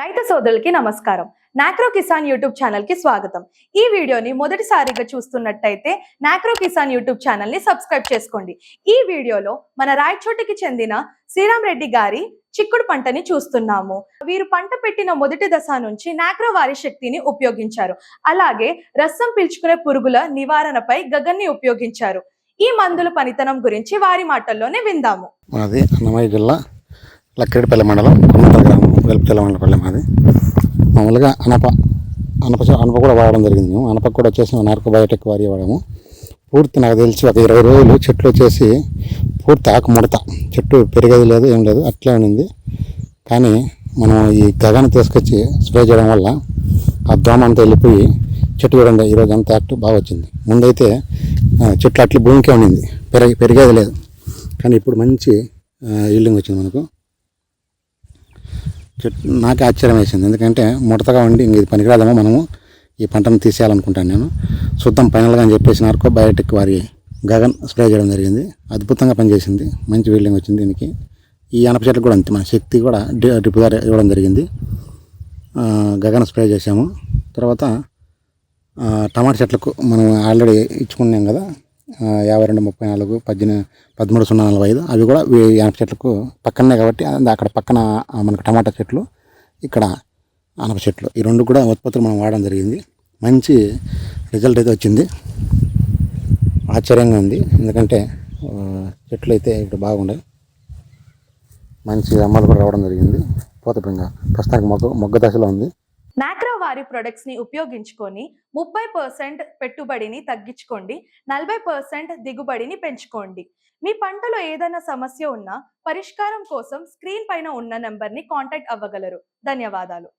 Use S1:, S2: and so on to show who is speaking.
S1: రైతు సోదరులకి నమస్కారం. నాక్రో కిసాన్ యూట్యూబ్ ఛానల్కి స్వాగతం. ఈ వీడియోని మొదటిసారిగా చూస్తున్నట్టయితే నాక్రో కిసాన్ యూట్యూబ్ ఛానల్ని సబ్స్క్రైబ్ చేసుకోండి. ఈ వీడియోలో మన రాయచోటికి చెందిన శ్రీరామ్ రెడ్డి గారి చిక్కుడు పంటని చూస్తున్నాము. వీరు పంట పెట్టిన మొదటి దశ నుంచి నాక్రో వారి శక్తిని ఉపయోగించారు. అలాగే రసం పీల్చుకునే పురుగుల నివారణపై గగన్ని ఉపయోగించారు. ఈ మందుల పనితనం గురించి వారి మాటల్లోనే విందాము.
S2: మాది అన్నమయ్య జిల్లా లక్కిరెడ్డిపల్లి మండలం కుమ్మతల గ్రామం వెలుపుతల మాది. మామూలుగా అనప అనప అనప కూడా వాడడం జరిగింది మేము. అనప కూడా వచ్చేసి నార్కో బయోటెక్ వారి వాడాము. పూర్తి నాకు తెలిసి ఒక ఇరవై రోజులు చెట్లు వచ్చేసి పూర్తి ఆకు ముడత. చెట్టు పెరిగేది లేదు ఏం లేదు అట్లే ఉండింది. కానీ మనం ఈ గగన తీసుకొచ్చి స్ప్రే చేయడం వల్ల ఆ దోమ అంతా వెళ్ళిపోయి చెట్టు చూడండి ఈరోజు అంత యాక్టివ్ బాగా వచ్చింది. ముందైతే చెట్లు అట్లా భూమికే ఉండింది. పెరిగి పెరిగేది లేదు. కానీ ఇప్పుడు మంచి ఈల్డింగ్ వచ్చింది మనకు. చెట్టు నాకే ఆశ్చర్యం వేసింది ఎందుకంటే ముడతగా ఉండి ఇంక ఇది పనికిరాదేమో మనము. ఈ పంటను తీసేయాలనుకుంటాను నేను. శుద్ధం ఫైనల్గా అని చెప్పేసి నార్కో బయోటెక్ వారి గగన్ స్ప్రే చేయడం జరిగింది. అద్భుతంగా పనిచేసింది. మంచి వీల్డింగ్ వచ్చింది దీనికి. ఈ అనప చెట్లు కూడా అంతే. మన శక్తి కూడా డ్రిప్ ద్వారా ఇవ్వడం జరిగింది. గగన్ స్ప్రే చేసాము తర్వాత టమాటా చెట్లకు మనం ఆల్రెడీ ఇచ్చుకున్నాం కదా. యాభై రెండు ముప్పై నాలుగు పద్దెనిమిది పదమూడు సున్నా నలభై ఐదు అవి కూడా ఈ అనప చెట్లకు పక్కనే కాబట్టి అక్కడ పక్కన మనకు టమాటా చెట్లు ఇక్కడ అనప చెట్లు. ఈ రెండు కూడా ఉత్పత్తులు మనం వాడడం జరిగింది. మంచి రిజల్ట్ అయితే వచ్చింది. ఆశ్చర్యంగా ఉంది. ఎందుకంటే చెట్లు అయితే ఇప్పుడు బాగుండే మంచి అమ్మలు కూడా రావడం జరిగింది. పోత ప్రస్తుతానికి మొగ్గ మొగ్గ దశలో ఉంది.
S1: మ్యాక్రో వారి ప్రొడక్ట్స్ని ఉపయోగించుకొని ముప్పై పర్సెంట్ పెట్టుబడిని తగ్గించుకోండి నలభై పర్సెంట్ దిగుబడిని పెంచుకోండి. మీ పంటలో ఏదైనా సమస్య ఉన్నా పరిష్కారం కోసం స్క్రీన్ పైన ఉన్న నెంబర్ని కాంటాక్ట్ అవ్వగలరు. ధన్యవాదాలు.